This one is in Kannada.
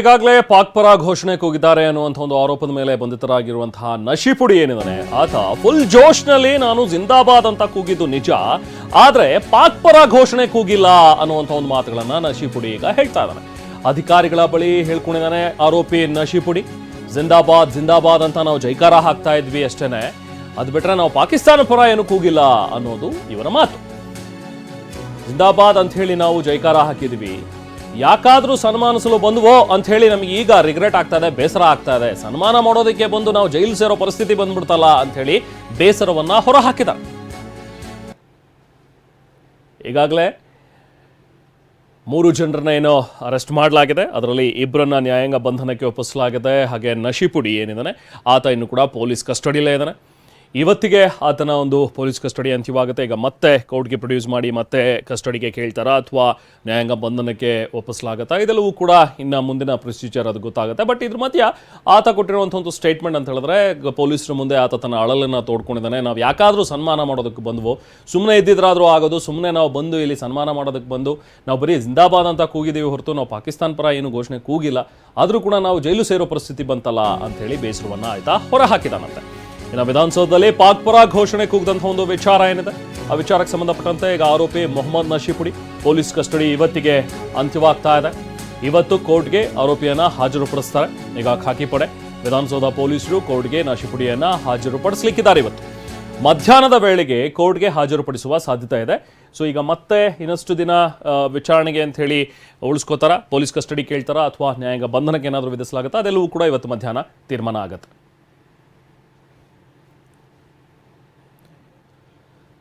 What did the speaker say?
ಈಗಾಗಲೇ ಪಾಕ್ ಪರ ಘೋಷಣೆ ಕೂಗಿದ್ದಾರೆ ಅನ್ನುವಂಥ ಒಂದು ಆರೋಪದ ಮೇಲೆ ಬಂಧಿತರಾಗಿರುವಂತಹ ನಶಿಪುಡಿ ಏನಿದ್ದಾನೆ ಆತ ಫುಲ್ ಜೋಶ್ನಲ್ಲಿ ನಾನು ಜಿಂದಾಬಾದ್ ಅಂತ ಕೂಗಿದ್ದು ನಿಜ, ಆದ್ರೆ ಪಾಕ್ ಪರ ಘೋಷಣೆ ಕೂಗಿಲ್ಲ ಅನ್ನುವಂಥ ಒಂದು ಮಾತುಗಳನ್ನ ನಶಿಪುಡಿ ಈಗ ಹೇಳ್ತಾ ಇದ್ದಾನೆ ಅಧಿಕಾರಿಗಳ ಬಳಿ ಹೇಳ್ಕೊಂಡಿದ್ದಾನೆ ಆರೋಪಿ ನಶಿಪುಡಿ ಜಿಂದಾಬಾದ್ ಜಿಂದಾಬಾದ್ ಅಂತ ನಾವು ಜೈಕಾರ ಹಾಕ್ತಾ ಇದ್ವಿ ಅಷ್ಟೇನೆ, ಅದು ಬಿಟ್ರೆ ನಾವು ಪಾಕಿಸ್ತಾನ ಪರ ಏನು ಕೂಗಿಲ್ಲ ಅನ್ನೋದು ಇವರ ಮಾತು. ಜಿಂದಾಬಾದ್ ಅಂತ ಹೇಳಿ ನಾವು ಜೈಕಾರ ಹಾಕಿದ್ವಿ ಯಾಕಾದ್ರೂ ಸನ್ಮಾನಿಸಲು ಬಂದ್ವೋ ಅಂತ ಹೇಳಿ ನಮಗೆ ಈಗ ರಿಗ್ರೆಟ್ ಆಗ್ತಾ ಇದೆ, ಬೇಸರ ಆಗ್ತಾ ಇದೆ. ಸನ್ಮಾನ ಮಾಡೋದಕ್ಕೆ ಬಂದು ನಾವು ಜೈಲು ಸೇರೋ ಪರಿಸ್ಥಿತಿ ಬಂದ್ಬಿಡ್ತಲ್ಲ ಅಂತ ಹೇಳಿ ಬೇಸರವನ್ನ ಹೊರ ಹಾಕಿದ ಈಗಾಗಲೇ ಮೂರು ಜನರನ್ನ ಏನೋ ಅರೆಸ್ಟ್ ಮಾಡಲಾಗಿದೆ. ಅದರಲ್ಲಿ ಇಬ್ಬರನ್ನ ನ್ಯಾಯಾಂಗ ಬಂಧನಕ್ಕೆ ಒಪ್ಪಿಸಲಾಗಿದೆ. ಹಾಗೆ ನಶಿಪುಡಿ ಏನಿದ್ದಾನೆ, ಆತ ಇನ್ನು ಕೂಡ ಪೊಲೀಸ್ ಕಸ್ಟಡಿಯಲ್ಲೇ ಇದ್ದಾನೆ. ಇವತ್ತಿಗೆ ಆತನ ಒಂದು ಪೊಲೀಸ್ ಕಸ್ಟಡಿ ಅಂತ್ಯವಾಗುತ್ತೆ. ಈಗ ಮತ್ತೆ ಕೋರ್ಟ್ಗೆ ಪ್ರೊಡ್ಯೂಸ್ ಮಾಡಿ ಮತ್ತೆ ಕಸ್ಟಡಿಗೆ ಕೇಳ್ತಾರಾ ಅಥವಾ ನ್ಯಾಯಾಂಗ ಬಂಧನಕ್ಕೆ ವಾಪಸ್ಲಾಗುತ್ತಾ ಇದೆಲ್ಲವೂ ಕೂಡ ಇನ್ನು ಮುಂದಿನ ಪ್ರೊಸೀಜರ್ ಅದು ಗೊತ್ತಾಗುತ್ತೆ. ಬಟ್ ಇದ್ರ ಮಧ್ಯ ಆತ ಕೊಟ್ಟಿರುವಂಥ ಒಂದು ಸ್ಟೇಟ್ಮೆಂಟ್ ಅಂತ ಹೇಳಿದ್ರೆ ಪೊಲೀಸರ ಮುಂದೆ ಆತ ತನ್ನ ಅಳಲನ್ನು ತೋಡ್ಕೊಂಡಿದ್ದಾನೆ. ನಾವು ಯಾಕಾದರೂ ಸನ್ಮಾನ ಮಾಡೋದಕ್ಕೆ ಬಂದವು ಸುಮ್ಮನೆ ಇದ್ದಿದ್ರಾದರೂ ಆಗೋದು ಸುಮ್ಮನೆ ನಾವು ಬಂದು ಇಲ್ಲಿ ಸನ್ಮಾನ ಮಾಡೋದಕ್ಕೆ ಬಂದು, ನಾವು ಬರೀ ಜಿಂದಾಬಾದ್ ಅಂತ ಕೂಗಿದ್ದೀವಿ ಹೊರತು, ನಾವು ಪಾಕಿಸ್ತಾನ ಪರ ಏನು ಘೋಷಣೆ ಕೂಗಿಲ್ಲ. ಆದರೂ ಕೂಡ ನಾವು ಜೈಲು ಸೇರೋ ಪರಿಸ್ಥಿತಿ ಬಂತಲ್ಲ ಅಂತ ಬೇಸರವನ್ನು ಆಯ್ತಾ ಹೊರ ಹಾಕಿದಾನಂತೆ ಇನ್ನು ವಿಧಾನಸೌಧದಲ್ಲಿ ಪಾಕ್ ಪರ ಘೋಷಣೆ ಕೂಗಿದಂತಹ ಒಂದು ವಿಚಾರ ಏನಿದೆ? ಆ ವಿಚಾರಕ್ಕೆ ಸಂಬಂಧಪಟ್ಟಂತೆ ಈಗ ಆರೋಪಿ ಮೊಹಮ್ಮದ್ ನಶೀಪುಡಿ ಪೊಲೀಸ್ ಕಸ್ಟಡಿ ಇವತ್ತಿಗೆ ಅಂತ್ಯವಾಗ್ತಾ ಇದೆ. ಇವತ್ತು ಕೋರ್ಟ್ಗೆ ಆರೋಪಿಯನ್ನ ಹಾಜರುಪಡಿಸ್ತಾರೆ. ಈಗ ಖಾಕಿ ಪಡೆ, ವಿಧಾನಸೌಧ ಪೊಲೀಸರು ಕೋರ್ಟ್ಗೆ ನಶಿಪುಡಿಯನ್ನ ಹಾಜರುಪಡಿಸಲಿಕ್ಕಿದ್ದಾರೆ ಇವತ್ತು. ಮಧ್ಯಾಹ್ನದ ವೇಳೆಗೆ ಕೋರ್ಟ್ಗೆ ಹಾಜರುಪಡಿಸುವ ಸಾಧ್ಯತೆ ಇದೆ. ಸೊ ಈಗ ಮತ್ತೆ ಇನ್ನಷ್ಟು ದಿನ ವಿಚಾರಣೆಗೆ ಅಂತ ಹೇಳಿ ಉಳಿಸ್ಕೋತಾರ, ಪೊಲೀಸ್ ಕಸ್ಟಡಿ ಕೇಳ್ತಾರ ಅಥವಾ ನ್ಯಾಯಾಂಗ ಬಂಧನಕ್ಕೆ ಏನಾದರೂ ವಿಧಿಸಲಾಗುತ್ತಾ? ಅದೆಲ್ಲವೂ ಕೂಡ ಇವತ್ತು ಮಧ್ಯಾಹ್ನ ತೀರ್ಮಾನ ಆಗುತ್ತೆ.